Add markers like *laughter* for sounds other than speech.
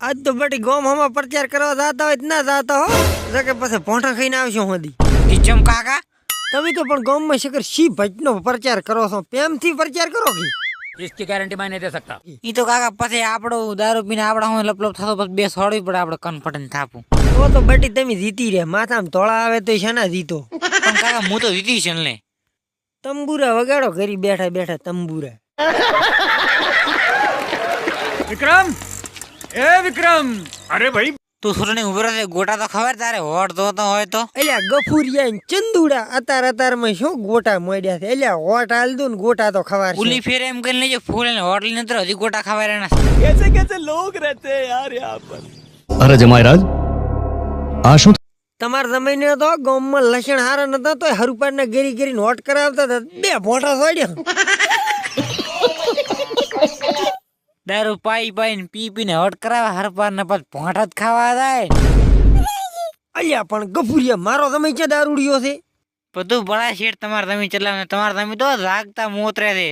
આજ તો બટી ગોમ હમા પ્રચાર કરવા જાતા હોય તો ના જાતા હો જો કે પછી ભોંઠા ખાઈને આવશો હોદી કિચમ કાકા તમે તો પણ ગામમાં શિખર શી ભજનો પ્રચાર કરો છો પ્રેમથી પ્રચાર કરો કે इसकी गारंटी मैं नहीं दे सकता ઈ તો કાકા પછી આપણો દારૂ પીને આપડા હું લપ લપ થતો પછી બે સોડવી પડે આપણે કન્ફર્ટન થાપું *laughs* તો તો બટી તમે જીતી રહ્યા માથામાં ધોળા આવે તો શાના જીતો *laughs* પણ કાકા હું તો જીતી છે ને તંબુરા વગાડો ઘરી બેઠા બેઠા તંબુરા. વિક્રમ! એ વિક્રમ! અરે ભાઈ તું સુરને ઉભરો ગોટા તો ખબર તારે હોટ ધોતો હોય તો? એલા ગફુરિયા ને ચંદુડા અતાર અતારમાં શું ગોટા મોડ્યા છે? એલા હોટ આલદુ દો ને ગોટા તો ખવાર ઉલી ફેર એમ કરીને લેજો ફૂલ ને હોટ લઈને ઉતરો હજી ગોટા ખવા રહેના કેસે કેસે લોગ રહેતે યાર યહાં પર. અરે જમાઈ રાજ આ શું તમારા જમાઈને તો ગામમાં લસણ હારા નતા તો હરુપાડના ગેરી ગેરી નોટ કરાવતા હતા. બે ફોટા સોડ્યા. દારૂ પાઈ પાઈ ને પી પીને હોટ કરાવે હરપાર ને પછી ભોંઠા જ ખાવા જાય. અલ્યા પણ ગફુરિયા મારો સમય ક્યાં દારૂડિયો છે? બધું બડા શેઠ તમારે તમે ચલાવે તમારે તમે તો જાગતા મોતરે છે.